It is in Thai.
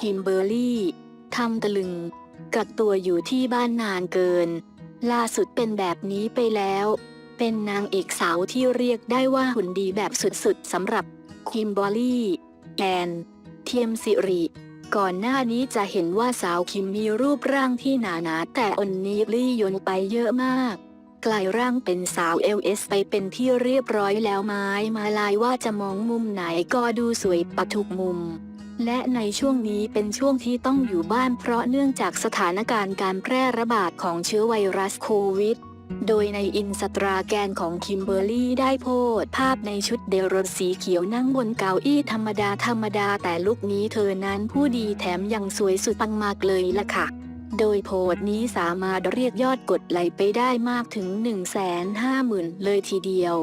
คิมเบอร์รี่ทำตะลึง กักตัวอยู่ที่บ้านนานเกิน ล่าสุดเป็นแบบนี้ไปแล้ว เป็นนางเอกสาวที่เรียกได้ว่าหุ่นดีแบบสุดๆสำหรับคิมเบอร์รี่แอนเทียมสิริ ก่อนหน้านี้จะเห็นว่าสาวคิมมีรูปร่างที่หนาหนาแต่อันนี้ลี่ยนไปเยอะมาก กลายร่างเป็นสาว LS ไปเป็นที่เรียบร้อยแล้วไม้มาลายว่าจะมองมุมไหนก็ดูสวยปะทุกมุม และในช่วงนี้เป็นช่วงที่ต้องอยู่บ้านเพราะเนื่องจากสถานการณ์การแพร่ระบาดของเชื้อไวรัสโควิด โดยในอินสตราแกรมของคิมเบอร์รี่ได้โพสต์ภาพในชุดเดรนสีเขียวนั่งบนเก้าอี้ธรรมดาธรรมดาแต่ลุคนี้เธอนั้นผู้ดีแถมยังสวยสุดปังมากเลยล่ะค่ะโดยโพสต์นี้สามารถเรียกยอดกดไลค์ไปได้มากถึง 150,000 เลยทีเดียว